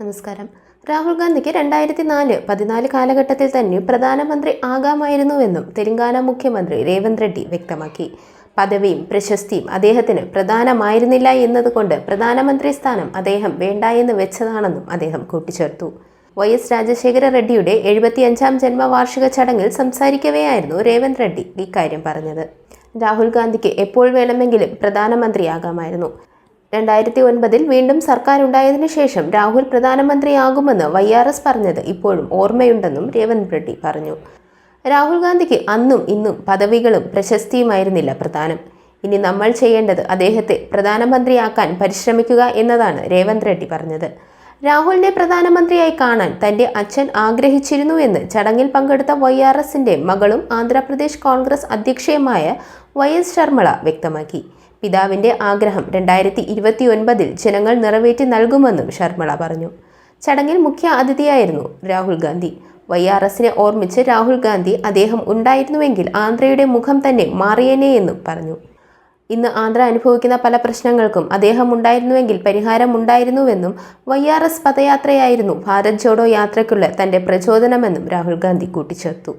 നമസ്കാരം. രാഹുൽ ഗാന്ധിക്ക് രണ്ടായിരത്തി നാല് പതിനാല് കാലഘട്ടത്തിൽ തന്നെ പ്രധാനമന്ത്രി ആകാമായിരുന്നുവെന്നും തെലങ്കാന മുഖ്യമന്ത്രി രേവന്ത് റെഡ്ഡി വ്യക്തമാക്കി. പദവിയും പ്രശസ്തിയും അദ്ദേഹത്തിന് പ്രധാനമായിരുന്നില്ല എന്നതുകൊണ്ട് പ്രധാനമന്ത്രി സ്ഥാനം അദ്ദേഹം വേണ്ട എന്ന് വെച്ചതാണെന്നും അദ്ദേഹം കൂട്ടിച്ചേർത്തു. വൈ എസ് രാജശേഖര റെഡ്ഡിയുടെ എഴുപത്തിയഞ്ചാം ജന്മവാർഷിക ചടങ്ങിൽ സംസാരിക്കവെയായിരുന്നു രേവന്ത് റെഡ്ഡി ഇക്കാര്യം പറഞ്ഞത്. രാഹുൽ ഗാന്ധിക്ക് എപ്പോൾ വേണമെങ്കിലും പ്രധാനമന്ത്രിയാകാമായിരുന്നു രണ്ടായിരത്തി ഒൻപതിൽ വീണ്ടും സർക്കാർ ഉണ്ടായതിനു ശേഷം രാഹുൽ പ്രധാനമന്ത്രിയാകുമെന്ന് വൈ ആർ എസ് പറഞ്ഞത് ഇപ്പോഴും ഓർമ്മയുണ്ടെന്നും രേവന്ത് റെഡ്ഡി പറഞ്ഞു. രാഹുൽ ഗാന്ധിക്ക് അന്നും ഇന്നും പദവികളും പ്രശസ്തിയുമായിരുന്നില്ല പ്രധാനം. ഇനി നമ്മൾ ചെയ്യേണ്ടത് അദ്ദേഹത്തെ പ്രധാനമന്ത്രിയാക്കാൻ പരിശ്രമിക്കുക എന്നതാണ് രേവന്ത് റെഡ്ഡി പറഞ്ഞത്. രാഹുലിനെ പ്രധാനമന്ത്രിയായി കാണാൻ തന്റെ അച്ഛൻ ആഗ്രഹിച്ചിരുന്നുവെന്ന് ചടങ്ങിൽ പങ്കെടുത്ത വൈ ആർ എസിന്റെ മകളും ആന്ധ്രാപ്രദേശ് കോൺഗ്രസ് അധ്യക്ഷയുമായ വൈ എസ് ശർമ്മള വ്യക്തമാക്കി. പിതാവിന്റെ ആഗ്രഹം രണ്ടായിരത്തി ഇരുപത്തി ഒൻപതിൽ ജനങ്ങൾ നിറവേറ്റി നൽകുമെന്നും ശർമ്മള പറഞ്ഞു. ചടങ്ങിൽ മുഖ്യ അതിഥിയായിരുന്നു രാഹുൽ ഗാന്ധി. വൈ ആർ എസിനെ ഓർമ്മിച്ച് രാഹുൽ ഗാന്ധി അദ്ദേഹം ഉണ്ടായിരുന്നുവെങ്കിൽ ആന്ധ്രയുടെ മുഖം തന്നെ മാറിയേനെയെന്നും പറഞ്ഞു. ഇന്ന് ആന്ധ്ര അനുഭവിക്കുന്ന പല പ്രശ്നങ്ങൾക്കും അദ്ദേഹം ഉണ്ടായിരുന്നുവെങ്കിൽ പരിഹാരം ഉണ്ടായിരുന്നുവെന്നും വൈ ആർ എസ് പദയാത്രയായിരുന്നു ഭാരത് ജോഡോ യാത്രയ്ക്കുള്ള തന്റെ പ്രചോദനമെന്നും രാഹുൽ ഗാന്ധി കൂട്ടിച്ചേർത്തു.